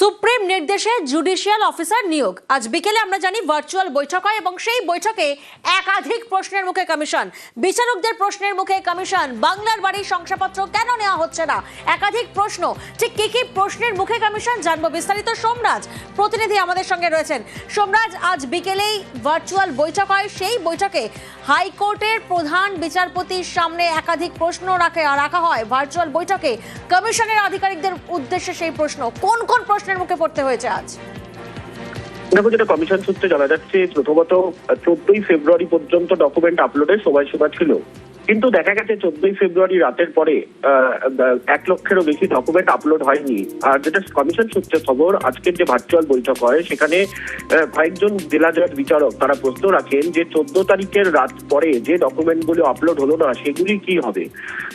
Supreme নির্দেশে judicial officer নিয়োগ। আজ বিকেলে আমরা জানি ভার্চুয়াল বৈঠক হয় এবং সেই বৈঠকে একাধিক প্রশ্নের মুখে কমিশন। বিচারকদের প্রশ্নের মুখে কমিশন। বাংলার বাড়ির শংসাপত্র কেন নেওয়া হচ্ছে না? একাধিক প্রশ্ন। ঠিক কি কি প্রশ্নের মুখে কমিশন? জানব বিস্তারিত সোমরাজ। প্রতিনিধি আমাদের সঙ্গে রয়েছেন। সোমরাজ, আজ বিকেলেই ভার্চুয়াল বৈঠক হয়। সেই বৈঠকে হাইকোর্টের প্রধান বিচারপতির সামনে একাধিক প্রশ্ন রাখে রাখা হয়। ভার্চুয়াল বৈঠকে কমিশনের আধিকারিকদের উদ্দেশ্যে সেই প্রশ্ন। কোন কোন প্রশ্নের মুখে পড়তে হয়েছে আজ। দেখো, যেটা কমিশন সূত্রে জানা যাচ্ছে, প্রথমত চোদ্দই ফেব্রুয়ারি পর্যন্ত ডকুমেন্ট আপলোডের সময়সীমা ছিল। কিন্তু দেখা গেছে চোদ্দই ফেব্রুয়ারি রাতের পরে এক লক্ষেরও বেশি ডকুমেন্ট আপলোড হয়নি। আর যেটা কমিশন সূত্রে খবর, আজকের যে ভার্চুয়াল বৈঠক হয়, সেখানে কয়েকজন জেলা জজ বিচারক তারা প্রশ্ন রাখেন যে চোদ্দ তারিখের রাত পরে যে ডকুমেন্টগুলো আপলোড হলো না, সেগুলি কি হবে?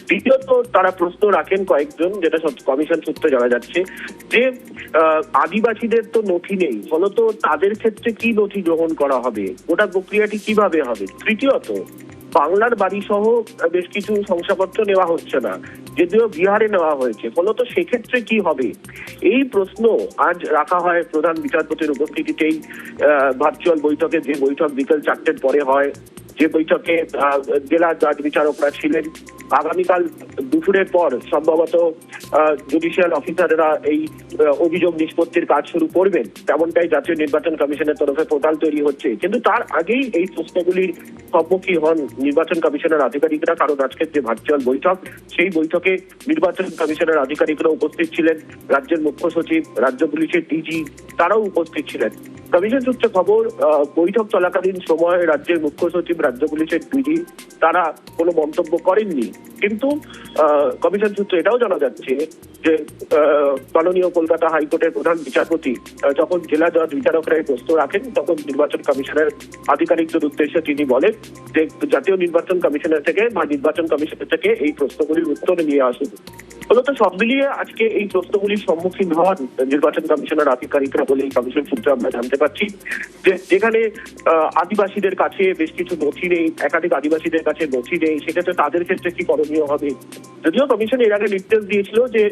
দ্বিতীয়ত, তারা প্রশ্ন রাখেন কয়েকজন, যেটা কমিশন সূত্রে জানা যাচ্ছে, যে আদিবাসীদের তো নথি নেই। ফলত তাদের ক্ষেত্রে কি নথি গ্রহণ করা হবে? গোটা প্রক্রিয়াটি কীভাবে হবে? তৃতীয়ত বাংলার বাড়ি সহ বেশ কিছু শংসাপত্র নেওয়া হচ্ছে না, যদিও বিহারে নেওয়া হয়েছে। ফলত সেক্ষেত্রে কি হবে? এই প্রশ্ন আজ রাখা হয় প্রধান বিচারপতির উপস্থিতিতেই ভার্চুয়াল বৈঠকে যে বৈঠক বিকেল চারটের পরে হয়, যে বৈঠকে জেলা জাজ বিচারকরা ছিলেন। আগামীকাল দুপুরের পর সম্ভবত জুডিশিয়াল অফিসাররা এই অভিযোগ নিষ্পত্তির কাজ শুরু করবেন। তেমনটাই জাতীয় নির্বাচন কমিশনের তরফে পোর্টাল তৈরি হচ্ছে। কিন্তু তার আগেই এই প্রশ্নগুলির সম্মুখীন হন নির্বাচন কমিশনের আধিকারিকরা, কারণ আজকের যে ভার্চুয়াল বৈঠক, সেই বৈঠকে নির্বাচন কমিশনের আধিকারিকরা উপস্থিত ছিলেন। রাজ্যের মুখ্য সচিব, রাজ্য পুলিশের ডিজি তারাও উপস্থিত ছিলেন। কমিশন সূত্রে খবর বৈঠক চলাকালীন সময় রাজ্যের মুখ্য সচিব, রাজ্য পুলিশের ডিজি তারা কোনো মন্তব্য করেননি। কিন্তু কমিশন সূত্রে এটাও জানা যাচ্ছে যে মাননীয় কলকাতা হাইকোর্টের প্রধান বিচারপতি যখন জেলা জজ বিচারকরা এই প্রশ্ন রাখেন, তখন নির্বাচন কমিশনের আধিকারিকদের উদ্দেশ্যে তিনি বলেন যে, জাতীয় নির্বাচন কমিশনের থেকে বা নির্বাচন কমিশনের থেকে এই প্রশ্নগুলির উত্তর নিয়ে আসুন। ফলত সব মিলিয়ে আজকে এই প্রশ্নগুলির সম্মুখীন হন নির্বাচন কমিশনের আধিকারিকরা বলে এই কমিশন সূত্রে আমরা জানতে পারছি যে, যেখানে আদিবাসীদের কাছে বেশ কিছু নথি নেই, একাধিক আদিবাসীদের কাছে নথি নেই সেক্ষেত্রে তাদের ক্ষেত্রে কি করণীয় হবে। যদিও কমিশন এর আগে নির্দেশ দিয়েছিল যে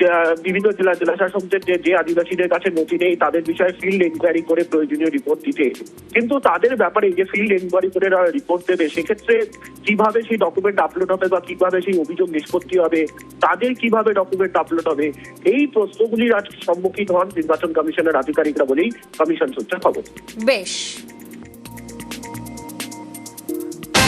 যে, বিভিন্ন জেলা জেলা শাসকদের যে যে আদিবাসীদের কাছে নথি নেই তাদের বিষয়ে ফিল্ড এনকোয়ারি করে প্রয়োজনীয় রিপোর্ট দিতে। কিন্তু তাদের ব্যাপারে যে ফিল্ড এনকোয়ারি করে রিপোর্ট দেবে সেক্ষেত্রে কীভাবে সেই ডকুমেন্ট আপলোড হবে বা কীভাবে সেই অভিযোগ নিষ্পত্তি হবে তাদের কীভাবে ডকুমেন্ট আপলোড হবে এই প্রশ্নগুলির আজ সম্মুখীন হন নির্বাচন কমিশনের আধিকারিকরা বলেই কমিশন সূত্রে খবর। বেশ।